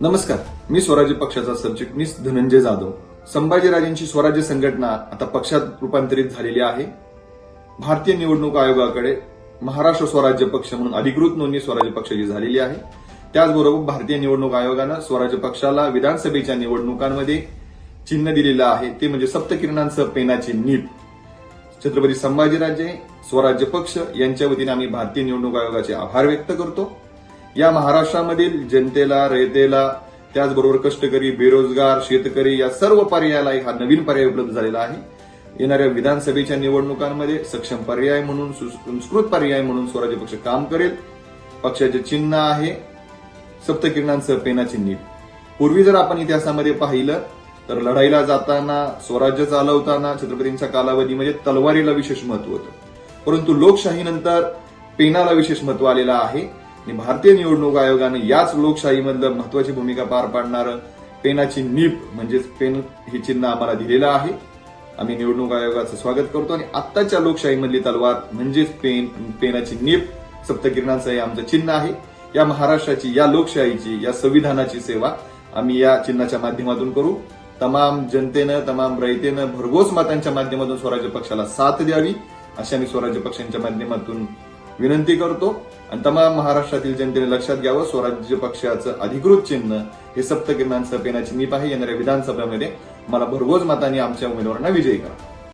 नमस्कार. मी स्वराज्य पक्षाचा सरचिटणीस धनंजय जाधव. संभाजीराजेंची स्वराज्य संघटना आता पक्षात रूपांतरित झालेली आहे. भारतीय निवडणूक आयोगाकडे महाराष्ट्र स्वराज्य पक्ष म्हणून अधिकृत नोंदणी स्वराज्य पक्षाची झालेली आहे. त्याचबरोबर भारतीय निवडणूक आयोगानं स्वराज्य पक्षाला विधानसभेच्या निवडणुकांमध्ये चिन्ह दिलेलं आहे. ते म्हणजे सप्तकिरणांसह पेनाची नीट. छत्रपती संभाजीराजे स्वराज्य पक्ष यांच्या वतीने आम्ही भारतीय निवडणूक आयोगाचे आभार व्यक्त करतो. या महाराष्ट्रामधील जनतेला रयतेला त्याचबरोबर कष्टकरी बेरोजगार शेतकरी या सर्व पर्यायाला हा नवीन पर्याय उपलब्ध झालेला आहे. येणाऱ्या विधानसभेच्या निवडणुकांमध्ये सक्षम पर्याय म्हणून सुसंस्कृत पर्याय म्हणून स्वराज्य पक्ष काम करेल. पक्षाचे चिन्ह आहे. सप्तकिरणांसह पेना नीट. पूर्वी जर आपण इतिहासामध्ये पाहिलं तर लढाईला जाताना स्वराज्य चालवताना छत्रपतींच्या कालावधीमध्ये तलवारीला विशेष महत्त्व होतं. परंतु लोकशाहीनंतर पेनाला विशेष महत्त्व आलेलं आहे. आणि भारतीय निवडणूक आयोगाने याच लोकशाहीमधलं महत्वाची भूमिका पार पाडणारं पेनाची नीप म्हणजेच पेन हे चिन्ह आम्हाला दिलेलं आहे. आम्ही निवडणूक आयोगाचं स्वागत करतो आणि आत्ताच्या लोकशाहीमधली तलवार म्हणजेच पेन पेनाची नीप सप्तकिरणांचं हे आमचं चिन्ह आहे. या महाराष्ट्राची या लोकशाहीची या संविधानाची सेवा आम्ही या चिन्हाच्या माध्यमातून करू. तमाम जनतेनं तमाम रयतेनं भरघोस मतांच्या माध्यमातून स्वराज्य पक्षाला साथ द्यावी अशा मी स्वराज्य पक्षांच्या माध्यमातून विनंती करतो आणि तमाम महाराष्ट्रातील जनतेने लक्षात घ्यावं स्वराज्य पक्षाचं अधिकृत चिन्ह हे सप्तकिरणांसह पेनाची नीप आहे येणाऱ्या विधानसभेमध्ये मला भरघोस मताने आमच्या उमेदवारांना विजयी करा.